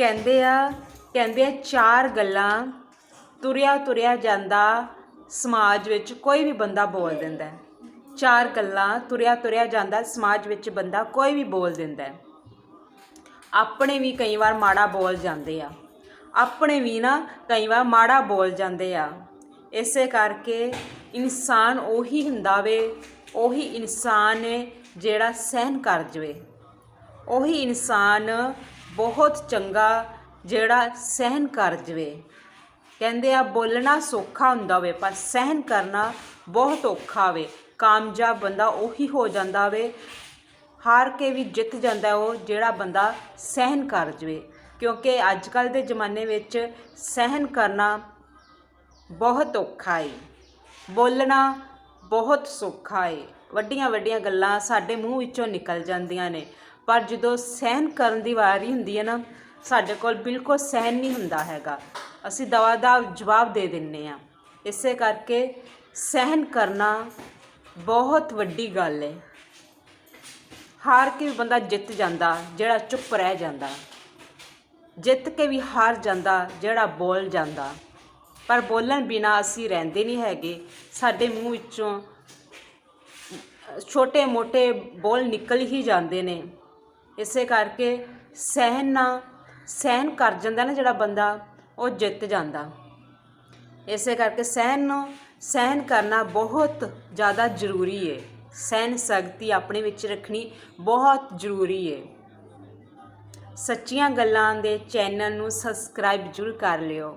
ਕਹਿੰਦੇ ਆ ਕਹਿੰਦੇ ਆ ਚਾਰ ਗੱਲਾਂ, ਤੁਰਿਆ ਤੁਰਿਆ ਜਾਂਦਾ ਸਮਾਜ ਵਿੱਚ ਕੋਈ ਵੀ ਬੰਦਾ ਬੋਲ ਦਿੰਦਾ ਹੈ। ਚਾਰ ਗੱਲਾਂ, ਤੁਰਿਆ ਤੁਰਿਆ ਜਾਂਦਾ ਸਮਾਜ ਵਿੱਚ ਬੰਦਾ ਕੋਈ ਵੀ ਬੋਲ ਦਿੰਦਾ ਹੈ। ਆਪਣੇ ਵੀ ਕਈ ਵਾਰ ਮਾੜਾ ਬੋਲ ਜਾਂਦੇ ਆ। ਆਪਣੇ ਵੀ ਨਾ ਕਈ ਵਾਰ ਮਾੜਾ ਬੋਲ ਜਾਂਦੇ ਆ। ਇਸੇ ਕਰਕੇ ਇਨਸਾਨ ਉਹੀ ਹੁੰਦਾ ਵੇ, ਉਹੀ ਇਨਸਾਨ ਹੈ ਜਿਹੜਾ ਸਹਿਨ ਕਰ ਜਵੇ। ਉਹੀ ਇਨਸਾਨ ਬਹੁਤ ਚੰਗਾ ਜਿਹੜਾ ਸਹਿਨ ਕਰ ਜਵੇ। ਕਹਿੰਦੇ ਆ, ਬੋਲਣਾ ਸੌਖਾ ਹੁੰਦਾ ਹੋਵੇ, ਪਰ ਸਹਿਨ ਕਰਨਾ ਬਹੁਤ ਔਖਾ ਹੋਵੇ। ਕਾਮਯਾਬ ਬੰਦਾ ਉਹੀ ਹੋ ਜਾਂਦਾ ਹੋਵੇ। ਹਾਰ ਕੇ ਵੀ ਜਿੱਤ ਜਾਂਦਾ ਉਹ ਜਿਹੜਾ ਬੰਦਾ ਸਹਿਨ ਕਰ ਜਵੇ। ਕਿਉਂਕਿ ਅੱਜ ਕੱਲ ਦੇ ਜ਼ਮਾਨੇ ਵਿੱਚ ਸਹਿਨ ਕਰਨਾ ਬਹੁਤ ਔਖਾ ਏ। ਬੋਲਣਾ ਬਹੁਤ ਸੌਖਾ ਏ। ਵੱਡੀਆਂ ਵੱਡੀਆਂ ਗੱਲਾਂ ਸਾਡੇ ਮੂੰਹ ਵਿੱਚੋਂ ਨਿਕਲ ਜਾਂਦੀਆਂ ਨੇ। ਪਰ ਜਦੋਂ ਸਹਿਨ ਕਰਨ ਦੀ ਵਾਰੀ ਹੁੰਦੀ ਹੈ ਨਾ, ਸਾਡੇ ਕੋਲ ਬਿਲਕੁਲ ਸਹਿਨ ਨਹੀਂ ਹੁੰਦਾ ਹੈਗਾ। ਅਸੀਂ ਦਵਾ ਦਾ ਜਵਾਬ ਦੇ ਦਿੰਨੇ ਆ। ਇਸੇ ਕਰਕੇ ਸਹਿਨ ਕਰਨਾ ਬਹੁਤ ਵੱਡੀ ਗੱਲ ਹੈ ਹਾਰ ਕੇ ਵੀ ਬੰਦਾ ਜਿੱਤ ਜਾਂਦਾ, ਜਿਹੜਾ ਚੁੱਪ ਰਹਿ ਜਾਂਦਾ। ਜਿੱਤ ਕੇ ਵੀ ਹਾਰ ਜਾਂਦਾ, ਜਿਹੜਾ ਬੋਲ ਜਾਂਦਾ। ਪਰ ਬੋਲਣ ਬਿਨਾ ਅਸੀਂ ਰਹਿੰਦੇ ਨਹੀਂ ਹੈਗੇ। ਸਾਡੇ ਮੂੰਹ ਵਿੱਚੋਂ ਛੋਟੇ ਮੋਟੇ ਬੋਲ ਨਿਕਲ ਹੀ ਜਾਂਦੇ ਨੇ। ਇਸੇ ਕਰਕੇ ਸਹਿਨ ਨਾ, ਸਹਿਨ ਕਰ ਜਾਂਦਾ ਨਾ ਜਿਹੜਾ ਬੰਦਾ, ਉਹ ਜਿੱਤ ਜਾਂਦਾ। ਇਸੇ ਕਰਕੇ ਸਹਿਨ ਨੂੰ, ਸਹਿਨ ਕਰਨਾ ਬਹੁਤ ਜ਼ਿਆਦਾ ਜ਼ਰੂਰੀ ਹੈ ਸਹਿਨ ਸ਼ਕਤੀ ਆਪਣੇ ਵਿੱਚ ਰੱਖਣੀ ਬਹੁਤ ਜ਼ਰੂਰੀ ਹੈ ਸੱਚੀਆਂ ਗੱਲਾਂ ਦੇ ਚੈਨਲ ਨੂੰ ਸਬਸਕ੍ਰਾਈਬ ਜ਼ਰੂਰ ਕਰ ਲਿਓ।